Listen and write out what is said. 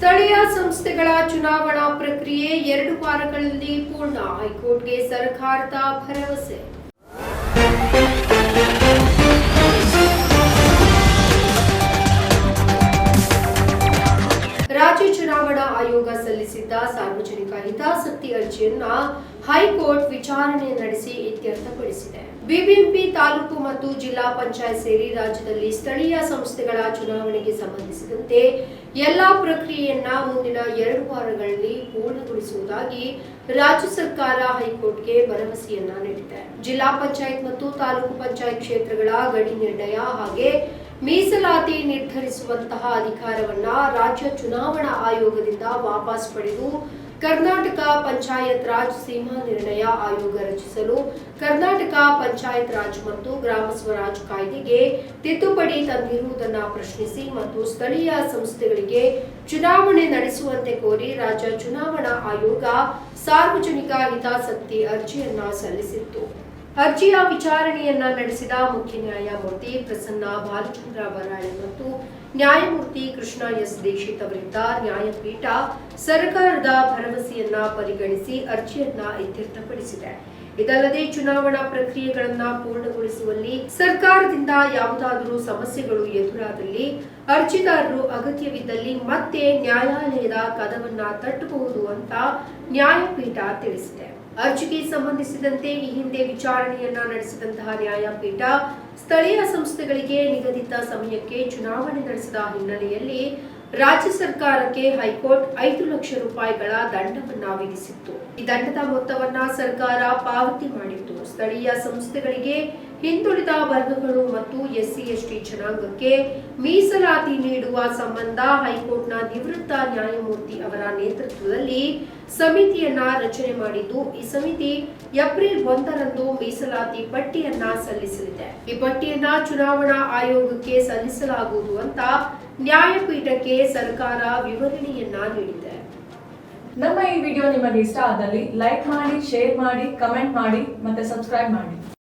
ಸ್ಥಳೀಯ ಸಂಸ್ಥೆಗಳ ಚುನಾವಣಾ ಪ್ರಕ್ರಿಯೆ ಎರಡು ವಾರಗಳಲ್ಲಿ ಪೂರ್ಣ. ಹೈಕೋರ್ಟ್ಗೆ ಸರ್ಕಾರದ ಭರವಸೆ. ಸಲ್ಲಿಸಿದ್ದ ಸಾರ್ವಜನಿಕ ಹಿತಾಸಕ್ತಿ ಅರ್ಜಿಯನ್ನ ಹೈಕೋರ್ಟ್ ವಿಚಾರಣೆ ನಡೆಸಿ ಇತ್ಯರ್ಥಪಡಿಸಿದೆ. ಬಿಬಿಎಂಪಿ ತಾಲೂಕು ಮತ್ತು ಜಿಲ್ಲಾ ಪಂಚಾಯತ್ ಸೇರಿ ರಾಜ್ಯದಲ್ಲಿ ಸ್ಥಳೀಯ ಸಂಸ್ಥೆಗಳ ಚುನಾವಣೆಗೆ ಸಂಬಂಧಿಸಿದಂತೆ ಎಲ್ಲಾ ಪ್ರಕ್ರಿಯೆಯನ್ನ ಮುಂದಿನ ಎರಡು ವಾರಗಳಲ್ಲಿ ಪೂರ್ಣಗೊಳಿಸುವುದಾಗಿ ರಾಜ್ಯ ಸರ್ಕಾರ ಹೈಕೋರ್ಟ್ಗೆ ಭರವಸೆಯನ್ನ ನೀಡಿದೆ. ಜಿಲ್ಲಾ ಪಂಚಾಯತ್ ಮತ್ತು ತಾಲೂಕು ಪಂಚಾಯತ್ ಕ್ಷೇತ್ರಗಳ ಗಡಿ ನಿರ್ಣಯ ಹಾಗೆ ಮೀಸಲಾತಿ ನಿರ್ಧರಿಸುವಂತಹ ಅಧಿಕಾರವನ್ನ ರಾಜ್ಯ ಚುನಾವಣಾ ಆಯೋಗದಿಂದ ವಾಪಸ್ ಪಡೆದು ಕರ್ನಾಟಕ ಪಂಚಾಯತ್ ರಾಜ್ ಸೀಮಾ ನಿರ್ಣಯ ಆಯೋಗ ರಚಿಸಲು ಕರ್ನಾಟಕ ಪಂಚಾಯತ್ ರಾಜ್ ಮತ್ತು ಗ್ರಾಮ ಸ್ವರಾಜ್ ಕಾಯ್ದೆಗೆ ತಿದ್ದುಪಡಿ ತಂದಿರುವುದನ್ನು ಪ್ರಶ್ನಿಸಿ ಮತ್ತು ಸ್ಥಳೀಯ ಸಂಸ್ಥೆಗಳಿಗೆ ಚುನಾವಣೆ ನಡೆಸುವಂತೆ ಕೋರಿ ರಾಜ್ಯ ಚುನಾವಣಾ ಆಯೋಗ ಸಾರ್ವಜನಿಕ ಹಿತಾಸಕ್ತಿ ಅರ್ಜಿಯನ್ನ ಸಲ್ಲಿಸಿತ್ತು. ಅರ್ಜಿಯ ವಿಚಾರಣೆಯನ್ನ ನಡೆಸಿದ ಮುಖ್ಯ ನ್ಯಾಯಮೂರ್ತಿ ಪ್ರಸನ್ನ ಬಾಲಚಂದ್ರ ಬರಾಳೆ ಮತ್ತು ನ್ಯಾಯಮೂರ್ತಿ ಕೃಷ್ಣ ಎಸ್ ದೀಕ್ಷಿತ್ ಅವರಿದ್ದ ನ್ಯಾಯಪೀಠ ಸರ್ಕಾರದ ಭರವಸೆಯನ್ನ ಪರಿಗಣಿಸಿ ಅರ್ಜಿಯನ್ನ ಇತ್ಯರ್ಥಪಡಿಸಿದೆ. ಇದಲ್ಲದೆ ಚುನಾವಣಾ ಪ್ರಕ್ರಿಯೆಗಳನ್ನ ಪೂರ್ಣಗೊಳಿಸುವಲ್ಲಿ ಸರ್ಕಾರದಿಂದ ಯಾವುದಾದರೂ ಸಮಸ್ಯೆಗಳು ಎದುರಾದಲ್ಲಿ ಅರ್ಜಿದಾರರು ಅಗತ್ಯವಿದ್ದಲ್ಲಿ ಮತ್ತೆ ನ್ಯಾಯಾಲಯದ ಕದವನ್ನ ತಟ್ಟಬಹುದು ಅಂತ ನ್ಯಾಯಪೀಠ ತಿಳಿಸಿದೆ. ಅರ್ಜಿಗೆ ಸಂಬಂಧಿಸಿದಂತೆ ಈ ಹಿಂದೆ ವಿಚಾರಣೆಯನ್ನ ನಡೆಸಿದಂತಹ ನ್ಯಾಯಪೀಠ ಸ್ಥಳೀಯ ಸಂಸ್ಥೆಗಳಿಗೆ ನಿಗದಿತ ಸಮಯಕ್ಕೆ ಚುನಾವಣೆ ನಡೆಸಿದ ಹಿನ್ನೆಲೆಯಲ್ಲಿ ರಾಜ್ಯ ಸರ್ಕಾರಕ್ಕೆ ಹೈಕೋರ್ಟ್ ಐದು ಲಕ್ಷ ರೂಪಾಯಿಗಳ ದಂಡವನ್ನ ವಿಧಿಸಿತ್ತು. ಈ ದಂಡದ ಮೊತ್ತವನ್ನ ಸರ್ಕಾರ ಪಾವತಿ ಮಾಡಿತ್ತು. ಸ್ಥಳೀಯ ಸಂಸ್ಥೆಗಳಿಗೆ ಹಿಂದುಳಿದ ವರ್ಗಗಳು ಮತ್ತು ಎಸ್ಸಿ ಎಸ್ಟಿ ಜನಾಂಗಕ್ಕೆ ಮೀಸಲಾತಿ ನೀಡುವ ಸಂಬಂಧ ಹೈಕೋರ್ಟ್ನ ನಿವೃತ್ತ ನ್ಯಾಯಮೂರ್ತಿ ಅವರ ನೇತೃತ್ವದಲ್ಲಿ ಸಮಿತಿಯನ್ನ ರಚನೆ ಮಾಡಿದ್ದು, ಈ ಸಮಿತಿ ಏಪ್ರಿಲ್ ಒಂದರಂದು ಮೀಸಲಾತಿ ಪಟ್ಟಿಯನ್ನ ಸಲ್ಲಿಸಲಿದೆ. ಈ ಪಟ್ಟಿಯನ್ನ ಚುನಾವಣಾ ಆಯೋಗಕ್ಕೆ ಸಲ್ಲಿಸಲಾಗುವುದು ಅಂತ ನ್ಯಾಯಪೀಠಕ್ಕೆ ಸರ್ಕಾರ ವಿವರಣೆಯನ್ನ ನೀಡಿದೆ. ನಮ್ಮ ಈ ವಿಡಿಯೋ ನಿಮಗೆ ಇಷ್ಟ ಆದಲ್ಲಿ ಲೈಕ್ ಮಾಡಿ, ಶೇರ್ ಮಾಡಿ, ಕಮೆಂಟ್ ಮಾಡಿ ಮತ್ತೆ ಸಬ್ಸ್ಕ್ರೈಬ್ ಮಾಡಿ.